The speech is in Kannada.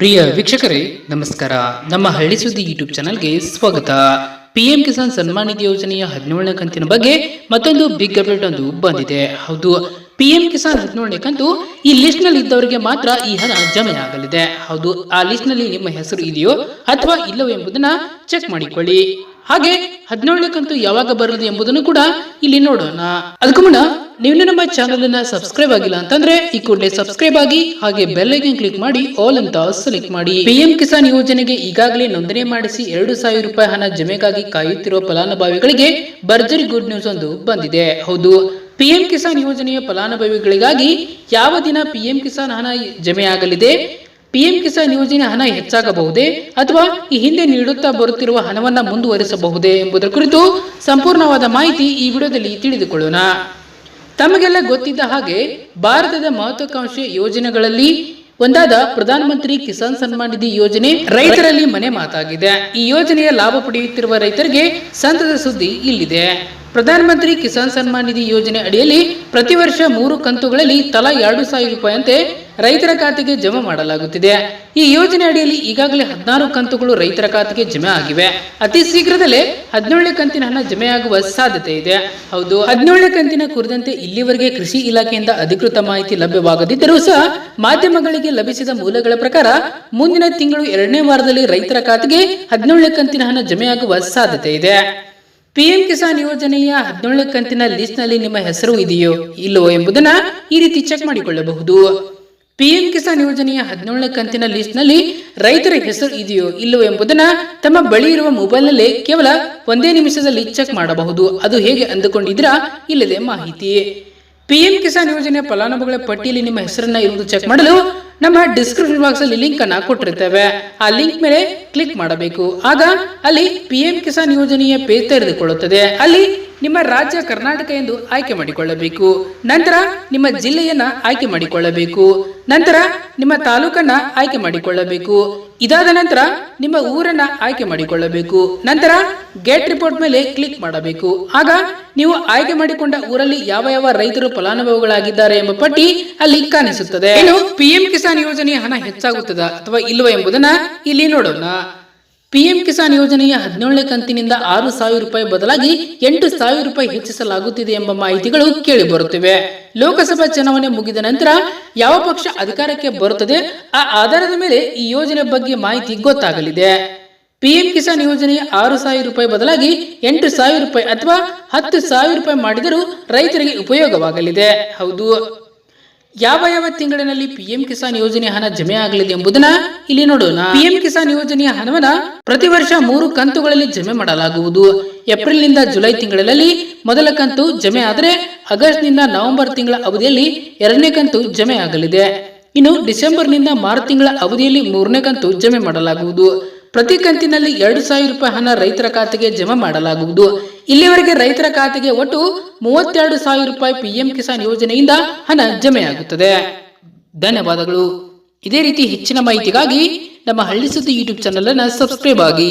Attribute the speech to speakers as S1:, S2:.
S1: ಪ್ರಿಯ ವೀಕ್ಷಕರೇ, ನಮಸ್ಕಾರ. ನಮ್ಮ ಹಳ್ಳಿ ಸುದ್ದಿ ಯೂಟ್ಯೂಬ್ ಚಾನಲ್ಗೆ ಸ್ವಾಗತ. ಪಿಎಂ ಕಿಸಾನ್ ಸನ್ಮಾನ್ ನಿಧಿ ಯೋಜನೆಯ ಹದಿನೇಳನೇ ಕಂತಿನ ಬಗ್ಗೆ ಮತ್ತೊಂದು ಬಿಗ್ ಅಪ್ಡೇಟ್ ಒಂದು ಬಂದಿದೆ. ಹೌದು ಪಿಎಂ ಕಿಸಾನ್ ಹದಿನೇಳನೇ ಕಂತು ಈ ಲಿಸ್ಟ್ನಲ್ಲಿ ಇದ್ದವರಿಗೆ ಮಾತ್ರ ಈ ಹಣ ಜಮೆ ಆಗಲಿದೆ. ಹೌದು, ಆ ಲಿಸ್ಟ್ನಲ್ಲಿ ನಿಮ್ಮ ಹೆಸರು ಇದೆಯೋ ಅಥವಾ ಇಲ್ಲವೋ ಎಂಬುದನ್ನ ಚೆಕ್ ಮಾಡಿಕೊಳ್ಳಿ. ಹಾಗೆ, ಹದಿನೇಳನೇ ಕಂತು ಯಾವಾಗ ಬರಲಿದೆ ಎಂಬುದನ್ನು ಕೂಡ ಇಲ್ಲಿ ನೋಡೋಣ. ಅದಕ್ಕೂ ಮುನ್ನ ನೀವು ನಮ್ಮ ಚಾನಲ್ ಅನ್ನ ಸಬ್ಸ್ಕ್ರೈಬ್ ಆಗಿಲ್ಲ ಅಂತಂದ್ರೆ ಈ ಕೂಡಲೇ ಸಬ್ಸ್ಕ್ರೈಬ್ ಆಗಿ ಹಾಗೆ ಬೆಲ್ ಐಕನ್ ಕ್ಲಿಕ್ ಮಾಡಿ ಆಲ್ ಅಂತ ಸೆಲೆಕ್ಟ್ ಮಾಡಿ. ಪಿಎಂ ಕಿಸಾನ್ ಯೋಜನೆಗೆ ಈಗಾಗಲೇ ನೋಂದಣಿ ಮಾಡಿಸಿ ಎರಡು ಸಾವಿರ ರೂಪಾಯಿ ಹಣ ಜಮೆಗಾಗಿ ಕಾಯುತ್ತಿರುವ ಫಲಾನುಭವಿಗಳಿಗೆ ಭರ್ಜರಿ ಗುಡ್ ನ್ಯೂಸ್ ಒಂದು ಬಂದಿದೆ. ಹೌದು, ಪಿಎಂ ಕಿಸಾನ್ ಯೋಜನೆಯ ಫಲಾನುಭವಿಗಳಿಗಾಗಿ ಯಾವ ದಿನ ಪಿಎಂ ಕಿಸಾನ್ ಹಣ ಜಮೆ ಆಗಲಿದೆ ಪಿಎಂ ಕಿಸಾನ್ ಯೋಜನೆ ಹಣ ಹೆಚ್ಚಾಗಬಹುದೇ ಅಥವಾ ಈ ಹಿಂದೆ ನೀಡುತ್ತಾ ಬರುತ್ತಿರುವ ಹಣವನ್ನ ಮುಂದುವರಿಸಬಹುದೇ ಎಂಬುದರ ಕುರಿತು ಸಂಪೂರ್ಣವಾದ ಮಾಹಿತಿ ಈ ವಿಡಿಯೋದಲ್ಲಿ ತಿಳಿದುಕೊಳ್ಳೋಣ. ತಮಗೆಲ್ಲ ಗೊತ್ತಿದ್ದ ಹಾಗೆ ಭಾರತದ ಮಹತ್ವಾಕಾಂಕ್ಷೆ ಯೋಜನೆಗಳಲ್ಲಿ ಒಂದಾದ ಪ್ರಧಾನಮಂತ್ರಿ ಕಿಸಾನ್ ಸನ್ಮಾನ್ ನಿಧಿ ಯೋಜನೆ ರೈತರಲ್ಲಿ ಮನೆ ಮಾತಾಗಿದೆ. ಈ ಯೋಜನೆಯ ಲಾಭ ಪಡೆಯುತ್ತಿರುವ ರೈತರಿಗೆ ಸಂತದ ಸುದ್ದಿ ಇಲ್ಲಿದೆ. ಪ್ರಧಾನಮಂತ್ರಿ ಕಿಸಾನ್ ಸನ್ಮಾನ್ ನಿಧಿ ಯೋಜನೆ ಅಡಿಯಲ್ಲಿ ಪ್ರತಿ ವರ್ಷ ಮೂರು ಕಂತುಗಳಲ್ಲಿ ತಲಾ ಎರಡು ಸಾವಿರ ರೂಪಾಯಿಯಂತೆ ರೈತರ ಖಾತೆಗೆ ಜಮಾ ಮಾಡಲಾಗುತ್ತಿದೆ. ಈ ಯೋಜನೆ ಅಡಿಯಲ್ಲಿ ಈಗಾಗಲೇ ಹದಿನಾರು ಕಂತುಗಳು ರೈತರ ಖಾತೆಗೆ ಜಮೆ ಆಗಿವೆ. ಅತಿ ಶೀಘ್ರದಲ್ಲೇ ಹದಿನೇಳನೇ ಕಂತಿನ ಹಣ ಜಮೆಯಾಗುವ ಸಾಧ್ಯತೆ ಇದೆ. ಹೌದು, ಹದಿನೇಳನೇ ಕಂತಿನ ಕುರಿತಂತೆ ಇಲ್ಲಿವರೆಗೆ ಕೃಷಿ ಇಲಾಖೆಯಿಂದ ಅಧಿಕೃತ ಮಾಹಿತಿ ಲಭ್ಯವಾಗದಿದ್ದರೂ ಸಹ ಮಾಧ್ಯಮಗಳಿಗೆ ಲಭಿಸಿದ ಮೂಲಗಳ ಪ್ರಕಾರ ಮುಂದಿನ ತಿಂಗಳು ಎರಡನೇ ವಾರದಲ್ಲಿ ರೈತರ ಖಾತೆಗೆ ಹದಿನೇಳನೇ ಕಂತಿನ ಹಣ ಜಮೆಯಾಗುವ ಸಾಧ್ಯತೆ ಇದೆ. ಪಿಎಂ ಕಿಸಾನ್ ಯೋಜನೆಯ ಹದಿನೇಳನೇ ಕಂತಿನ ಲಿಸ್ಟ್ನಲ್ಲಿ ನಿಮ್ಮ ಹೆಸರು ಇದೆಯೋ ಇಲ್ಲವೋ ಎಂಬುದನ್ನ ಈ ರೀತಿ ಚೆಕ್ ಮಾಡಿಕೊಳ್ಳಬಹುದು. ಪಿಎಂ ಕಿಸಾನ್ ಯೋಜನೆಯ ಹದಿನೇಳನೇ ಕಂತಿನ ಲಿಸ್ಟ್ನಲ್ಲಿ ರೈತರ ಹೆಸರು ಇದೆಯೋ ಇಲ್ಲವೋ ಎಂಬುದನ್ನ ತಮ್ಮ ಬಳಿ ಇರುವ ಮೊಬೈಲ್ನಲ್ಲಿ ಕೇವಲ ಒಂದೇ ನಿಮಿಷದಲ್ಲಿ ಚೆಕ್ ಮಾಡಬಹುದು. ಅದು ಹೇಗೆ ಅಂದುಕೊಂಡಿದ್ರಾ ಇಲ್ಲದೆ ಮಾಹಿತಿ. ಪಿಎಂ ಕಿಸಾನ್ ಯೋಜನೆಯ ಫಲಾನುಭವಿಗಳ ಪಟ್ಟಿಯಲ್ಲಿ ನಿಮ್ಮ ಹೆಸರನ್ನ ಇರುವುದು ಚೆಕ್ ಮಾಡಲು ನಮ್ಮ ಡಿಸ್ಕ್ರಿಪ್ಷನ್ ಬಾಕ್ಸ್ ಅಲ್ಲಿ ಲಿಂಕ್ ಅನ್ನ ಕೊಟ್ಟಿರ್ತೇವೆ. ಆ ಲಿಂಕ್ ಮೇಲೆ ಕ್ಲಿಕ್ ಮಾಡಬೇಕು. ಆಗ ಅಲ್ಲಿ ಪಿಎಂ ಕಿಸಾನ್ ಯೋಜನೆಯ ಪೇಜ್ ತೆರೆದುಕೊಳ್ಳುತ್ತದೆ. ಅಲ್ಲಿ ನಿಮ್ಮ ರಾಜ್ಯ ಕರ್ನಾಟಕ ಎಂದು ಆಯ್ಕೆ ಮಾಡಿಕೊಳ್ಳಬೇಕು. ನಂತರ ನಿಮ್ಮ ಜಿಲ್ಲೆಯನ್ನ ಆಯ್ಕೆ ಮಾಡಿಕೊಳ್ಳಬೇಕು. ನಂತರ ನಿಮ್ಮ ತಾಲೂಕನ್ನ ಆಯ್ಕೆ ಮಾಡಿಕೊಳ್ಳಬೇಕು. ಇದಾದ ನಂತರ ನಿಮ್ಮ ಊರನ್ನ ಆಯ್ಕೆ ಮಾಡಿಕೊಳ್ಳಬೇಕು. ನಂತರ ಗೇಟ್ ರಿಪೋರ್ಟ್ ಮೇಲೆ ಕ್ಲಿಕ್ ಮಾಡಬೇಕು. ಆಗ ನೀವು ಆಯ್ಕೆ ಮಾಡಿಕೊಂಡ ಊರಲ್ಲಿ ಯಾವ ಯಾವ ರೈತರು ಫಲಾನುಭವಿಗಳಾಗಿದ್ದಾರೆ ಎಂಬ ಪಟ್ಟಿ ಅಲ್ಲಿ ಕಾಣಿಸುತ್ತದೆ. ಇನ್ನು ಪಿಎಂ ಕಿಸಾನ್ ಯೋಜನೆಯ ಹಣ ಹೆಚ್ಚಾಗುತ್ತದೆ ಅಥವಾ ಇಲ್ಲವೋ ಎಂಬುದನ್ನ ಇಲ್ಲಿ ನೋಡೋಣ. ಪಿಎಂ ಕಿಸಾನ್ ಯೋಜನೆಯ ಹದಿನೇಳನೇ ಕಂತಿನಿಂದ ಆರು ಸಾವಿರ ರೂಪಾಯಿ ಬದಲಾಗಿ ಎಂಟು ಸಾವಿರ ರೂಪಾಯಿ ಹೆಚ್ಚಿಸಲಾಗುತ್ತಿದೆ ಎಂಬ ಮಾಹಿತಿಗಳು ಕೇಳಿ ಬರುತ್ತಿವೆ ಲೋಕಸಭಾ ಚುನಾವಣೆ ಮುಗಿದ ನಂತರ ಯಾವ ಪಕ್ಷ ಅಧಿಕಾರಕ್ಕೆ ಬರುತ್ತದೆ ಆ ಆಧಾರದ ಮೇಲೆ ಈ ಯೋಜನೆ ಬಗ್ಗೆ ಮಾಹಿತಿ ಗೊತ್ತಾಗಲಿದೆ. ಪಿಎಂ ಕಿಸಾನ್ ಯೋಜನೆಯ ಆರು ಸಾವಿರ ರೂಪಾಯಿ ಬದಲಾಗಿ ಎಂಟು ಸಾವಿರ ರೂಪಾಯಿ ಅಥವಾ ಹತ್ತು ಸಾವಿರ ರೂಪಾಯಿ ಮಾಡಿದರೂ ರೈತರಿಗೆ ಉಪಯೋಗವಾಗಲಿದೆ. ಹೌದು. ಯಾವ ಯಾವ ತಿಂಗಳಿನಲ್ಲಿ ಪಿಎಂ ಕಿಸಾನ್ ಯೋಜನೆ ಹಣ ಜಮೆ ಆಗಲಿದೆ ಎಂಬುದನ್ನ ಇಲ್ಲಿ ನೋಡೋಣ. ಪಿಎಂ ಕಿಸಾನ್ ಯೋಜನೆಯ ಹಣವನ್ನ ಪ್ರತಿ ವರ್ಷ ಮೂರು ಕಂತುಗಳಲ್ಲಿ ಜಮೆ ಮಾಡಲಾಗುವುದು. ಏಪ್ರಿಲ್ನಿಂದ ಜುಲೈ ತಿಂಗಳಲ್ಲಿ ಮೊದಲ ಕಂತು ಜಮೆ ಆದರೆ ಆಗಸ್ಟ್ನಿಂದ ನವೆಂಬರ್ ತಿಂಗಳ ಅವಧಿಯಲ್ಲಿ ಎರಡನೇ ಕಂತು ಜಮೆ ಆಗಲಿದೆ. ಇನ್ನು ಡಿಸೆಂಬರ್ನಿಂದ ಮಾರ್ಚ್ ತಿಂಗಳ ಅವಧಿಯಲ್ಲಿ ಮೂರನೇ ಕಂತು ಜಮೆ ಮಾಡಲಾಗುವುದು. ಪ್ರತಿ ಕಂತಿನಲ್ಲಿ ಎರಡು ಸಾವಿರ ರೂಪಾಯಿ ಹಣ ರೈತರ ಖಾತೆಗೆ ಜಮಾ ಮಾಡಲಾಗುವುದು. ಇಲ್ಲಿವರೆಗೆ ರೈತರ ಖಾತೆಗೆ ಒಟ್ಟು ಮೂವತ್ತೆರಡು ಸಾವಿರ ರೂಪಾಯಿ ಪಿಎಂ ಕಿಸಾನ್ ಯೋಜನೆಯಿಂದ ಹಣ ಜಮೆಯಾಗುತ್ತದೆ. ಧನ್ಯವಾದಗಳು. ಇದೇ ರೀತಿ ಹೆಚ್ಚಿನ ಮಾಹಿತಿಗಾಗಿ ನಮ್ಮ ಹಳ್ಳಿ ಸುದ್ದಿ ಯೂಟ್ಯೂಬ್ ಚಾನಲ್ ಅನ್ನು ಸಬ್ಸ್ಕ್ರೈಬ್ ಆಗಿ.